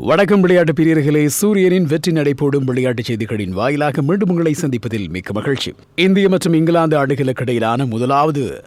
வணக்கம் விளையாட்டு பிரியர்களே. சூரியனின் வெற்றி நடைபோடும் விளையாட்டுச் செய்திகளின் வாயிலாக மீண்டும் உங்களை சந்திப்பதில் மிக்க மகிழ்ச்சி. இந்திய மற்றும் இங்கிலாந்து அணிகளுக்கு இடையிலான முதலாவது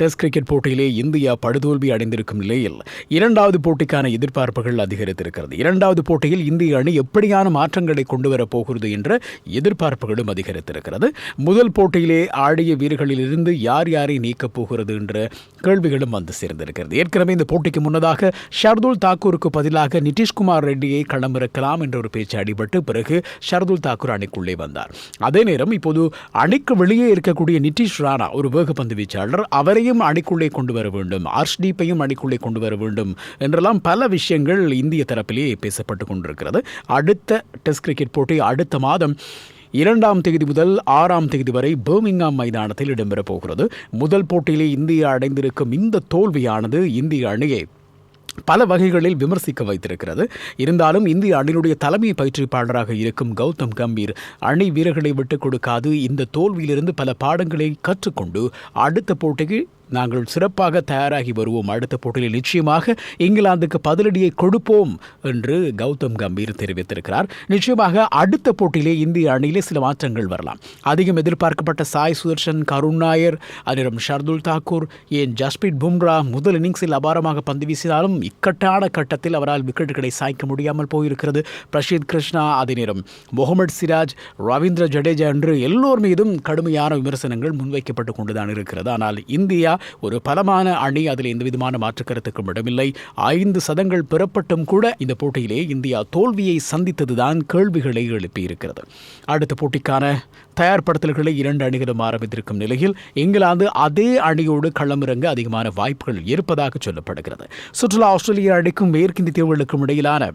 டெஸ்ட் கிரிக்கெட் போட்டியிலே இந்தியா படுதோல்வி அடைந்திருக்கும் நிலையில் இரண்டாவது போட்டிக்கான எதிர்பார்ப்புகள் அதிகரித்திருக்கிறது. இரண்டாவது போட்டியில் இந்திய அணி எப்படியான மாற்றங்களை கொண்டு வரப் போகிறது என்ற எதிர்பார்ப்புகளும் அதிகரித்திருக்கிறது. முதல் போட்டியிலே ஆடிய வீரர்களிலிருந்து யார் யாரை நீக்கப் போகிறது என்ற கேள்விகளும் வந்து சேர்ந்திருக்கிறது. ஏற்கனவே இந்த போட்டிக்கு முன்னதாக ஷர்துல் தாக்கூருக்கு பதிலாக நிதிஷ்குமார் ரெட்டியை களமிறக்கலாம் என்ற ஒரு பேச்சு அடிபட்டு பிறகு ஷர்துல் தாக்கூர் அணிக்குள்ளே வந்தார். அதே நேரம் இப்போது அணிக்கு வெளியே இருக்கக்கூடிய நிதிஷ் ராணா ஒரு வேகப்பந்து வீச்சாளர் அவரையும் அணிக்குள்ளே கொண்டு வர வேண்டும் அர்ஷ்தீப்பையும் அணிக்குள்ளே கொண்டு வர வேண்டும் என்றெல்லாம் பல விஷயங்கள் இந்திய தரப்பிலேயே பேசப்பட்டு கொண்டிருக்கிறது. அடுத்த டெஸ்ட் கிரிக்கெட் போட்டி அடுத்த மாதம் இரண்டாம் தேதி முதல் ஆறாம் தேதி வரை பர்மிங்காம் மைதானத்தில் இடம்பெறப் போகிறது. முதல் போட்டியிலே இந்தியா அடைந்திருக்கும் இந்த தோல்வியானது இந்திய அணியை பல வகைகளில் விமர்சிக்க வைத்திருக்கிறது. இருந்தாலும் இந்திய அணியினுடைய தலைமை பயிற்றுவிப்பாளராக இருக்கும் கௌதம் கம்பீர் அணி வீரர்களை விட்டுக் கொடுக்காது. இந்த தோல்வியிலிருந்து பல பாடங்களை கற்றுக்கொண்டு அடுத்த போட்டிக்கு நாங்கள் சிறப்பாக தயாராகி வருவோம். அடுத்த போட்டியில் நிச்சயமாக இங்கிலாந்துக்கு பதிலடியை கொடுப்போம் என்று கௌதம் கம்பீர் தெரிவித்திருக்கிறார். நிச்சயமாக அடுத்த போட்டியிலே இந்திய அணியிலே சில மாற்றங்கள் வரலாம். அதிகம் எதிர்பார்க்கப்பட்ட சாய் சுதர்ஷன் கருண் நாயர் அதிரம் ஷர்துல் தாக்கூர் ஏன் ஜஸ்பிரீத் பும்ரா முதல் இன்னிங்ஸில் அபாரமாக பந்து வீசினாலும் இக்கட்டான கட்டத்தில் அவரால் விக்கெட்டுகளை சாய்க்க முடியாமல் போயிருக்கிறது. பிரஷீத் கிருஷ்ணா அதே நேரம் முகமது சிராஜ் ரவீந்திர ஜடேஜா என்று எல்லோர் மீதும் கடுமையான விமர்சனங்கள் முன்வைக்கப்பட்டு கொண்டுதான் இருக்கிறது. ஆனால் இந்தியா ஒரு பலமான அணி அதில் எந்த விதமான மாற்று கருத்துக்கும் இடமில்லை. ஐந்து சதங்கள் பெறப்பட்டும் கூட இந்த போட்டியிலே இந்தியா தோல்வியை சந்தித்ததுதான் கேள்விகளை எழுப்பியிருக்கிறது. அடுத்த போட்டிக்கான தயார்படுத்தல்களை இரண்டு அணிகளும் ஆரம்பித்திருக்கும் நிலையில் இங்கிலாந்து அதே அணியோடு களமிறங்க அதிகமான வாய்ப்புகள் இருப்பதாக சொல்லப்படுகிறது. சுற்றுலா ஆஸ்திரேலிய அணிக்கும் மேற்கிந்திய தீவுகளுக்கும் இடையிலான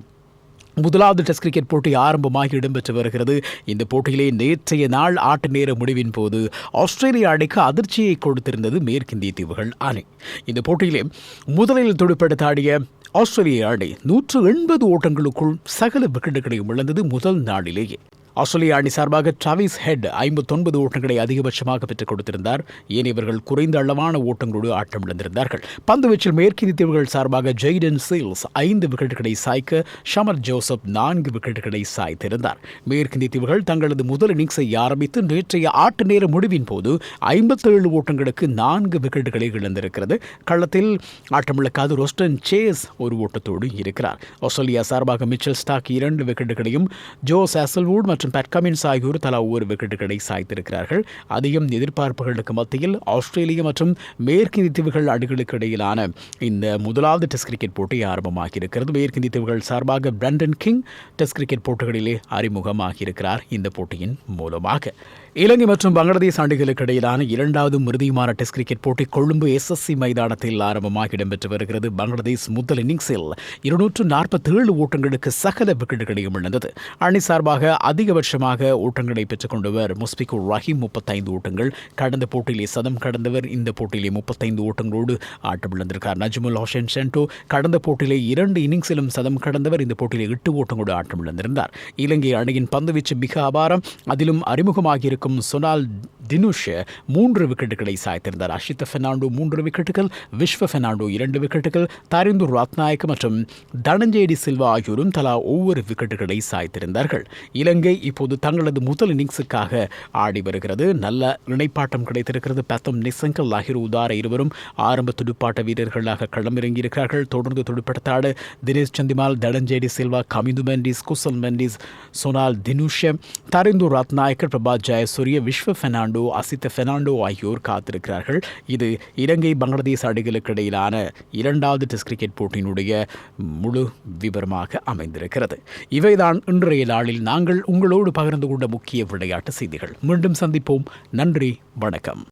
முதலாவது டெஸ்ட் கிரிக்கெட் போட்டி ஆரம்பமாகி இடம்பெற்று வருகிறது. இந்த போட்டியிலே நேற்றைய நாள் ஆட்ட நேர முடிவின் போது ஆஸ்திரேலிய அணிக்கு அதிர்ச்சியை கொடுத்திருந்தது மேற்கிந்திய தீவுகள் அணி. இந்த போட்டியிலே முதலில் துடுப்படுத்தாடிய ஆஸ்திரேலிய அணி நூற்று எண்பது ஓட்டங்களுக்குள் சகல விக்கெட்டுகளையும் இழந்தது முதல் நாளிலேயே. ஆஸ்திரேலிய அணி சார்பாக டிராவிஸ் ஹெட் ஐம்பத்தொன்பது ஓட்டங்களை அதிகபட்சமாக பெற்றுக் கொடுத்திருந்தார். ஏனையவர்கள் குறைந்த அளவான ஓட்டங்களோடு ஆட்டம் இழந்திருந்தார்கள். பந்துவீச்சில் மேற்கிந்திய தீவுகள் சார்பாக ஜெய்டன் சீல்ஸ் ஐந்து விக்கெட்டுகளை சாய்க்க ஷமர் ஜோசப் நான்கு விக்கெட்டுகளை சாய்த்திருந்தார். மேற்கிந்திய தீவுகள் தங்களது முதல் இன்னிங்ஸை ஆரம்பித்து நேற்றைய ஆட்ட நேர முடிவின் போது ஐம்பத்தேழு ஓட்டங்களுக்கு நான்கு விக்கெட்டுகளை இழந்திருக்கிறது. களத்தில் ஆட்டமிழக்காத ரோஸ்டன் சேஸ் ஒரு ஓட்டத்தோடு இருக்கிறார். ஆஸ்திரேலியா சார்பாக மிச்சல் ஸ்டாக் இரண்டு விக்கெட்டுகளையும் ஜோஸ் சாசல்வுட் மற்றும் பேட் கமின்ஸ் ஆகியோர் தலா ஒவ்வொரு விக்கெட்டுகளை சாய்த்திருக்கிறார்கள். அதிகம் எதிர்பார்ப்புகளுக்கு மத்தியில் ஆஸ்திரேலிய மற்றும் மேற்கிந்திய தீவுகள் அணிகளுக்கு இடையிலான இந்த முதலாவது டெஸ்ட் கிரிக்கெட் போட்டி ஆரம்பமாகியிருக்கிறது. மேற்கிந்தி மேற்கிந்திய தீவுகள் சார்பாக பிரண்டன் கிங் டெஸ்ட் கிரிக்கெட் போட்டிகளிலே அறிமுகமாகியிருக்கிறார் இந்த போட்டியின் மூலமாக. இலங்கை மற்றும் பங்களாதேஷ் அணிகளுக்கு இடையிலான இரண்டாவது இறுதியுமான டெஸ்ட் கிரிக்கெட் போட்டி கொழும்பு எஸ்எஸ்சி மைதானத்தில் ஆரம்பமாக இடம்பெற்று வருகிறது. பங்களாதேஷ் முதல் இன்னிங்ஸில் இருநூற்று நாற்பத்தி ஏழு ஓட்டங்களுக்கு சகல விக்கெட்டுகளையும் இழந்தது. அணி சார்பாக அதிகபட்சமாக ஓட்டங்களை பெற்றுக் கொண்டவர் முஸ்பிகுர் ரஹீம் முப்பத்தைந்து ஓட்டங்கள். கடந்த போட்டியிலே சதம் கடந்தவர் இந்த போட்டியிலே முப்பத்தைந்து ஓட்டங்களோடு ஆட்டம் இழந்திருக்கார். நஜ்முல் ஹோசேன் சென்டோ கடந்த போட்டியிலே இரண்டு இன்னிங்ஸிலும் சதம் கடந்தவர் இந்த போட்டியிலே எட்டு ஓட்டங்களோடு ஆட்டம் இழந்திருந்தார். இலங்கை அணியின் பந்துவீச்சு மிக அபாரம். அதிலும் அறிமுகமாகியிருக்கும் சொனால் தினுஷ் மூன்று விக்கெட்டுகளை சாய்த்திருந்தார். அஷித் பெர்னாண்டோ மூன்று விக்கெட்டுகள் விஸ்வ பெர்னாண்டோ இரண்டு விக்கெட்டுகள் தரிந்து ரத்நாயக் மற்றும் தனஞ்சேடி சில்வா ஆகியோரும் தலா ஒவ்வொரு விக்கெட்டுகளை சாய்த்திருந்தார்கள். இலங்கை இப்போது தங்களது முதல் இன்னிங்ஸுக்காக ஆடி வருகிறது. நல்ல இணைப்பாட்டம் கிடைத்திருக்கிறது. பத்தம் நிசங்கல் லாகிர் உதார இருவரும் ஆரம்ப துடுப்பாட்ட வீரர்களாக களமிறங்கியிருக்கிறார்கள். தொடர்ந்து துடுப்படுத்தாட தினேஷ் சந்திமால் தனஞ்சேடி சில்வா கமிந்து மெண்டிஸ் குசல் மெண்டிஸ் சோனால் தினுஷ் தரிந்து ரத்நாயக்கர் பிரபா ஜெயசூரிய விஸ்வ பெர்னாண்டோ அசித்த பெர்னாண்டோ ஆகியோர் காத்திருக்கிறார்கள். இது இலங்கை பங்களாதேஷ் அணிகளுக்கு இடையிலான இரண்டாவது டெஸ்ட் கிரிக்கெட் போட்டியினுடைய முழு விவரமாக அமைந்திருக்கிறது. இவைதான் இன்றைய நாளில் நாங்கள் உங்களோடு பகிர்ந்து கொண்ட முக்கிய விளையாட்டு செய்திகள். மீண்டும் சந்திப்போம். நன்றி வணக்கம்.